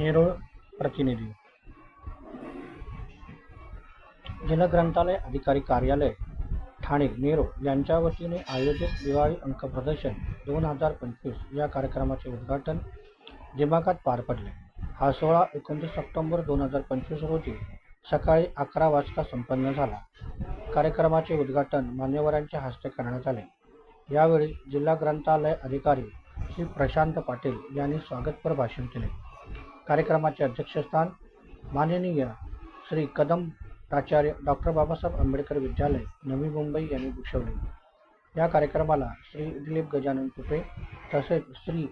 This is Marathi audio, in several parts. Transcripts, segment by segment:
प्रतिनिधी। जनग्रंथालय अधिकारी कार्यालय ठाणे नेरो यांच्या वतीने आयोजित दिवाळी अंक प्रदर्शन दोन हजार पंचवीस या कार्यक्रमाचे उद्घाटन दिमागात पार पडले. हा सोहळा एकोणतीस सप्टेंबर दोन हजार पंचवीस रोजी सकाळी अकरा वाजता संपन्न झाला. कार्यक्रमाचे उद्घाटन मान्यवरांच्या हस्ते करण्यात आले. यावेळी जिल्हा ग्रंथालय अधिकारी श्री प्रशांत पाटील यांनी स्वागतपर भाषण केले. कार्यक्रमाचे अध्यक्षस्थान माननीय श्री कदम प्राचार्य डॉक्टर बाबासाहेब आंबेडकर विद्यालय नवी मुंबई यांनी भूषवले. या कार्यक्रमाला श्री दिलीप गजानन तुपे तसेच श्री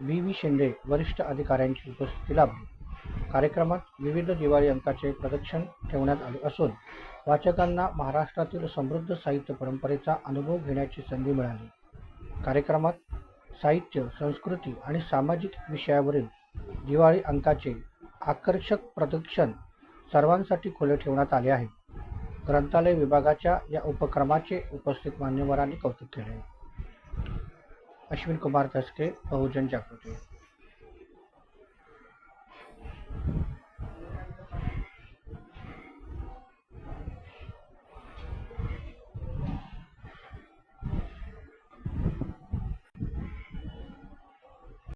व्ही व्ही शिंदे वरिष्ठ अधिकाऱ्यांची उपस्थिती लाभली. कार्यक्रमात विविध दिवाळी अंकाचे प्रदर्शन ठेवण्यात आले असून वाचकांना महाराष्ट्रातील समृद्ध साहित्य परंपरेचा अनुभव घेण्याची संधी मिळाली. कार्यक्रमात साहित्य संस्कृती आणि सामाजिक विषयावरील दिवाळी अंकाचे आकर्षक प्रदर्शन सर्वांसाठी खुले ठेवण्यात आले आहे. ग्रंथालय विभागाच्या या उपक्रमाचे उपस्थित मान्यवरांनी कौतुक केले. अश्विन कुमार तस्के बहुजन जागृती.